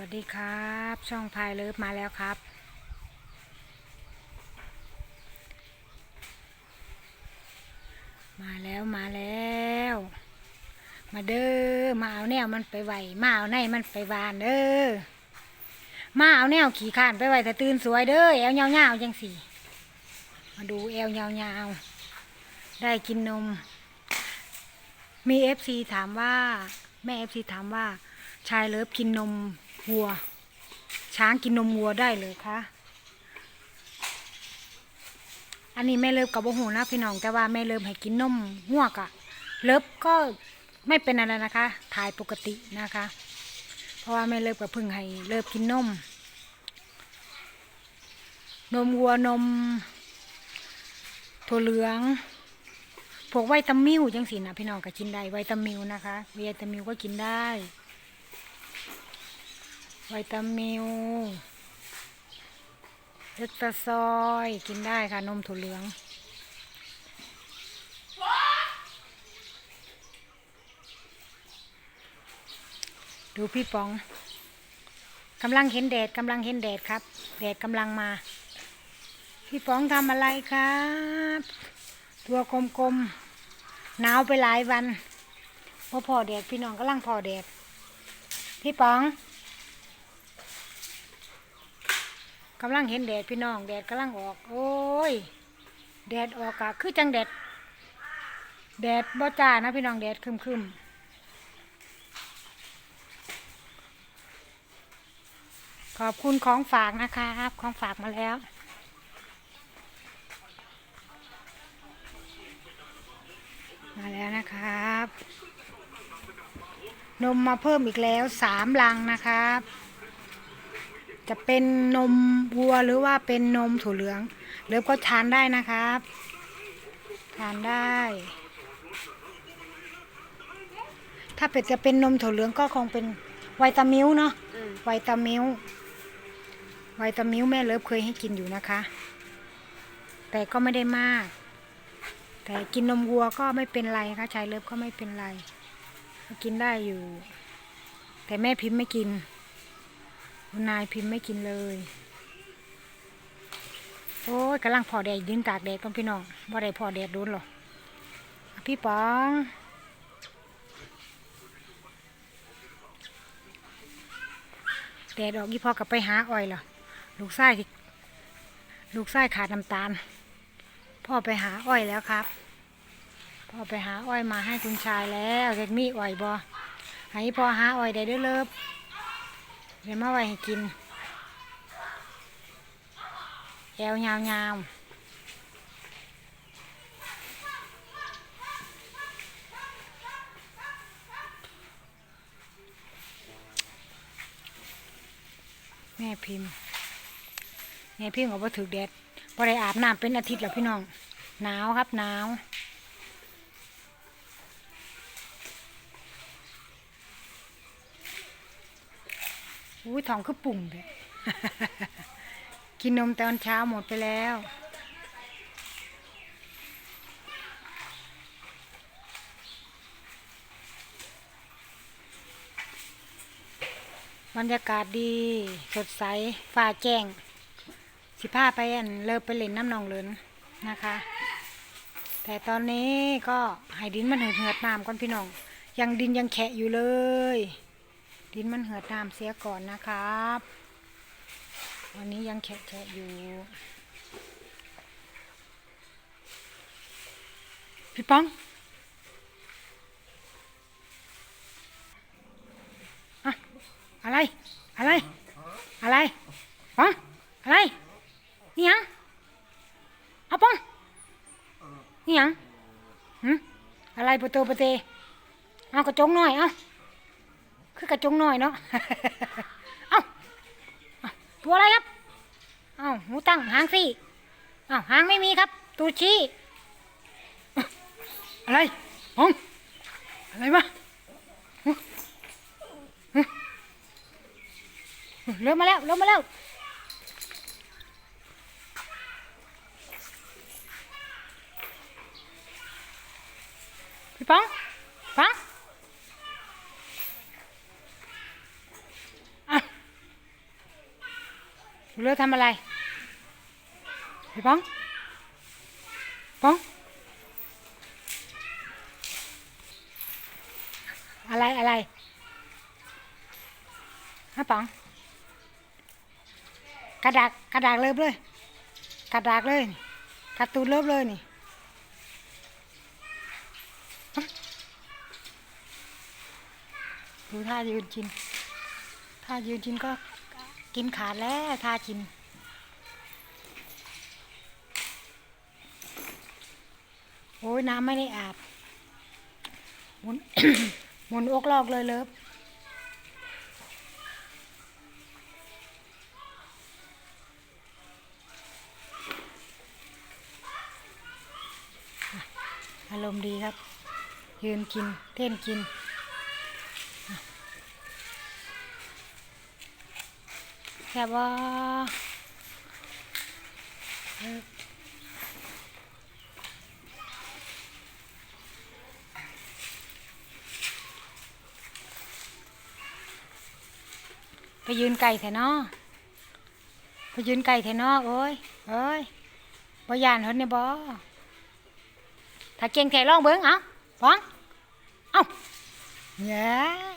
วัสดีครับ ช่องพายเลิฟมาแล้วครับ มาแล้วมาแล้ว มาเด้อมาเอาแนวมันไปไหวมาเอาในมันไปวานเด้อมาเอาแนวขี่ข้านไปไหวแต่ตื่นสวยเด้อแอวเงาวๆจังสี่มาดูแอวเงาวๆได้กินนม มีเอฟซีถามว่า แม่เอฟซีถามว่าชายเลิฟกินนม วัว ช้างกินนมวัวได้เลยคะอันนี้แม่เลิฟกับโบหูนะพี่น้องแต่ว่าแม่เลิฟให้กินนมหัวกอะเลิฟก็ไม่เป็นอะไรนะคะ ถ่ายปกตินะคะ เพราะว่าแม่เลิฟกับพึ่งให้เลิฟกินนม นมวัวนมถั่วเหลืองพวกไวตามิลจังสินะพี่น้องก็กินได้ไวตามิลนะคะไวตามิลก็กินได้ วตามิลเล็กตาซอยกินได้ค่ะ นมถั่วเหลืองดูพี่ป๋องกำลังเห็นแดดกำลังเห็นแดดครับ แดดกำลังมา พี่ป๋องทำอะไรครับ ตัวกลมๆหนาวไปหลายวันพอพอแดดพี่น้องกำลังพอแดดพี่ป๋อง กำลังเห็นแดดพี่น้อง แดดกำลังออก โอ้ย แดดออกอะคือจังแดด แดดบ่จ้านะพี่น้องแดดครึมขอบคุณของฝากนะครับของฝากมาแล้ว มาแล้วนะครับ นมมาเพิ่มอีกแล้วสามลังนะครับ จะเป็นนมวัวหรือว่าเป็นนมถั่วเหลืองเลิฟก็ทานได้นะครับ ทานได้ ถ้าเป็ดจะเป็นนมถั่วเหลืองก็คงเป็นไวตามิลเนาะไวตามิลไวตามิลแม่เลิฟเคยให้กินอยู่นะคะ แต่ก็ไม่ได้มาก แต่กินนมวัวก็ไม่เป็นไรค่ะชายเลิฟก็ไม่เป็นไรก็กินได้อยู่ แต่แม่พิมพ์ไม่กิน คุณนายพิมพ์ไม่กินเลย โอ้ยกำลังพอแดดยืนตากแดดกันพี่น้องบ่ได้พอแดดโดนหรอพี่ป๋องแดดออกยี่พอกับไปหาอ้อยเหรอลูกไส้ลูกไส้ขาดน้ำตาล พ่อไปหาอ้อยแล้วครับ พ่อไปหาอ้อยมาให้คุณชายแล้วเด็กมีอ้อยบอให้พ่อหาอ้อยได้เด้อเลิฟ เดี๋ยวมาไว้ให้กินแอวยาวยาวแม่พิมพ์แม่พิมพ์ก็บ่ถือแดดบ่ได้อาบน้ำเป็นอาทิตย์แล้วพี่น้อง หนาวครับหนาว ยทองคือปุ่งเลยกินนมตอนเช้าหมดไปแล้ว บรรยากาศดีสดใสฟ้าแจ้ง สิพาไปอันเลิกไปเล่นน้ำนองเลินนะคะ แต่ตอนนี้ก็ให้ดินมันเหือดเหือดน้ำก่อนพี่น้อง ยังดินยังแฉะอยู่เลย ดินมันเหือดน้ำเสียก่อนนะครับวันนี้ยังแฉะแฉะอยู่ พี่ป้องอะอะไร อะไร อะไรป้องอะไรนี่ยังเอาป้องนี่ยังหืมอะไรประตูประเตเอากระจงหน่อยเอา คือกระจงหน่อยเนาะ เอาเอาตัวอะไรครับ เอาหูตั้งหางสี่เอาหางไม่มีครับตัวชี้ อะไรป้องอะไรวะเริ่มมาแล้วเริ่มมาแล้วพี่ป้องป้องอะ เลือทำอะไรพี่ป้องป้อง อะไรอะไรฮะป๋องกระดากกระดากเลิบเลย กระดากเลยกระตูนเลิบเลยนี่ดูท่ายืนกินท่ายืนกินก็ กินขาดแล้วท่ากินโอ้ยน้ำไม่ได้อาบหมุนหมุนอกลอกเลยเลิฟอารมณ์ดีครับ ยืนกินเต้นกิน แค่บว่าไปยืนไก่แถนอไปยืนไก่แถนอโอ้ยเอ้ยบ่ยานเห็นเนี่ยบ่ถ้าเก่งแถลองเบิ้งเอาฟ้องเอาเย้ย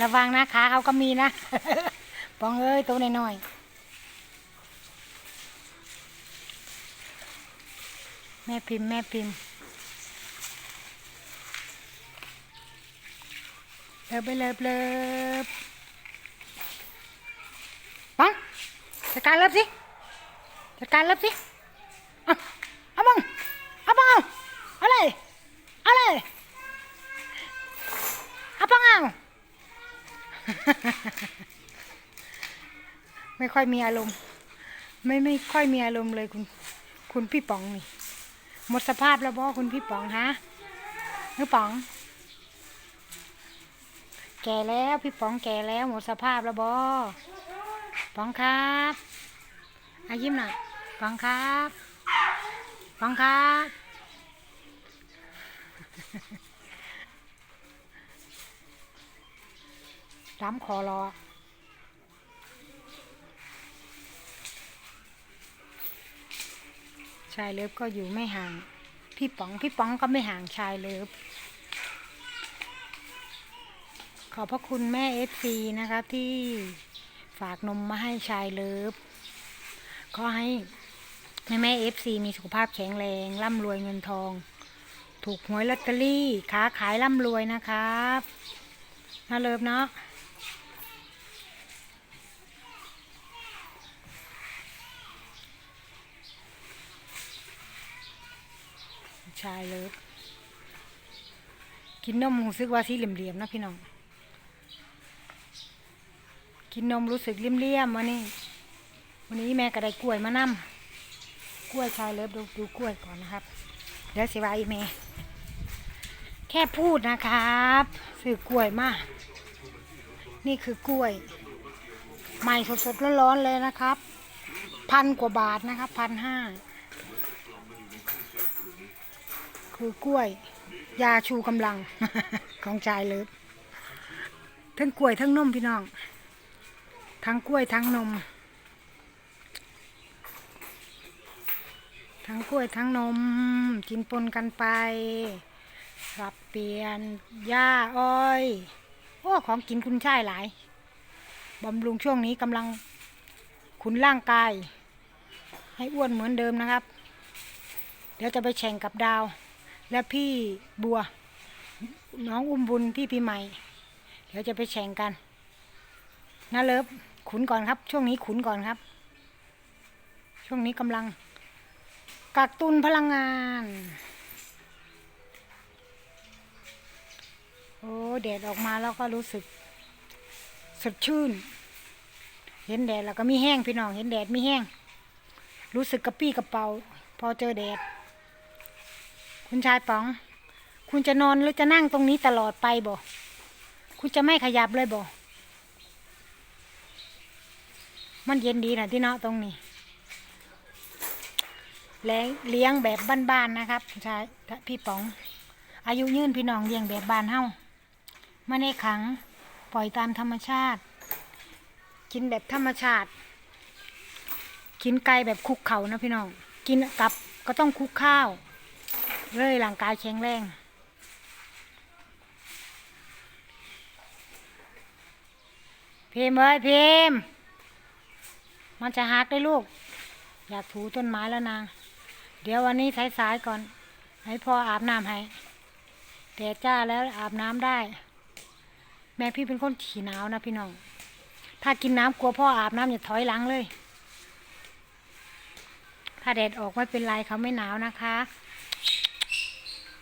ระวังนะขาเขาก็มีนะ ปองเอ้ยตัวน้อยๆแม่พิมพ์แม่พิมพ์เลิบไปเลิบเลิบปองจัดการเลิบสิจัดการเลิบสิเอาเอาบัง ไม่ค่อยมีอารมณ์ ไม่ไม่ค่อยมีอารมณ์เลยคุณ คุณพี่ป๋องนี่ หมดสภาพแล้วบ่คุณพี่ป๋องฮะพี่ป๋อง แก่แล้วพี่ป๋องแก่แล้วหมดสภาพแล้วบ่ป๋องครับอายิ้มหน่อยป๋องครับป๋องครับรำคอรอ ชายเลิฟก็อยู่ไม่ห่าง พี่ป๋องพี่ป๋องก็ไม่ห่างชายเลิฟขอบพระคุณแม่เอฟซีนะคะที่ฝากนมมาให้ชายเลิฟขอให้แม่แม่เอฟซีมีสุขภาพแข็งแรงร่ำรวยเงินทอง ถูกหวยลอตเตอรี่ค้าขายร่ำรวยนะครับน่าเลิฟเนาะ ชายเลิฟกินนมรู้สึกว่าสีเหลี่ยมๆนะพี่น้อง กินนมรู้สึกเลี่ยมๆวันนี้ วันนี้แม่ก็ได้กล้วยมานำกล้วยชายเลิฟดูดูกล้วยก่อนนะครับ เดี๋ยวสิวาอีเมแค่พูดนะครับซื้อกล้วยมา นี่คือกล้วย ใหม่สดๆร้อนๆเลยนะครับ พันกว่าบาทนะครับพันห้า คือกล้วย ยาชูกำลัง ของชายเลิฟทั้งกล้วยทั้งนมพี่น้อง ทั้งกล้วยทั้งนม ทั้งกล้วยทั้งนม กินปนกันไปสับเปลี่ยนหญ้าอ้อย โอ้ ของกินคุณชายหลายบำรุงช่วงนี้กำลังขุนร่างกาย ให้อ้วนเหมือนเดิมนะครับ เดี๋ยวจะไปแข่งกับดาว และพี่บัว น้องอุ้มบุญพี่ปีใหม่ เดี๋ยวจะไปแข่งกันนะเลิฟขุนก่อนครับ ช่วงนี้ขุนก่อนครับ ช่วงนี้กำลัง กักตุนพลังงาน โอ้แดดออกมาแล้วก็รู้สึกสดชื่น เห็นแดดแล้วก็มีแห้งพี่น้อง เห็นแดดมีแห้ง รู้สึกกระปี้กระเป๋า พอเจอแดด คุณชายป๋อง คุณจะนอนหรือจะนั่งตรงนี้ตลอดไปบ่คุณจะไม่ขยับเลยบ่มันเย็นดีนะที่เนาะตรงนี้แลงเลี้ยงแบบบ้านๆนะครับคุณชายพี่ป๋อง อายุยืนพี่น้องเลี้ยงแบบบ้านเฮาไม่ได้ขังปล่อยตามธรรมชาติ กินแบบธรรมชาติ กินไก่แบบคุกเข่านะพี่น้อง กินกับก็ต้องคุกข้าว เลยร่างกายแข็งแรง พิมเอ้ยพิมมันจะหักได้ลูก อยากถูต้นไม้แล้วนาง เดี๋ยววันนี้สายๆก่อน ให้พ่ออาบน้ำให้แต่จ้าแล้วอาบน้ำได้ แม่พี่เป็นคนขี่หนาวนะพี่น้อง ถ้ากินน้ำกลัวพ่ออาบน้ำอย่าถอยหลังเลย ถ้าแดดออกไม่เป็นไรเขาไม่หนาวนะคะ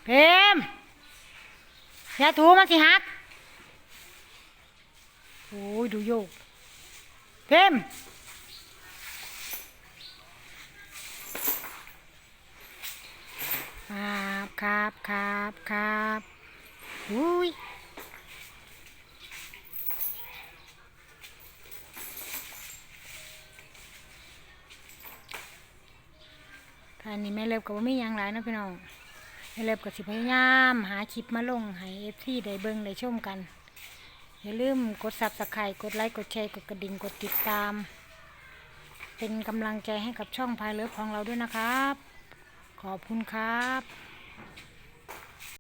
เพมอย่าถูมันสิฮักโอ้ยดูโยกเพมครับครับครับครับอุ้ยท่านนี้แม่เล็บกับว่าไม่ยังหลายเนะพี่น้อง แม่เล็บกับสิพยายามหาคลิปมาลงให้เอฟซีได้เบิ้งได้ชมกัน อย่าลืมกดซับสไครต์กดไลค์กดแชร์กดกระดิ่งกดติดตาม เป็นกำลังใจให้กับช่องพายเลิฟของเราด้วยนะครับ ขอบคุณครับ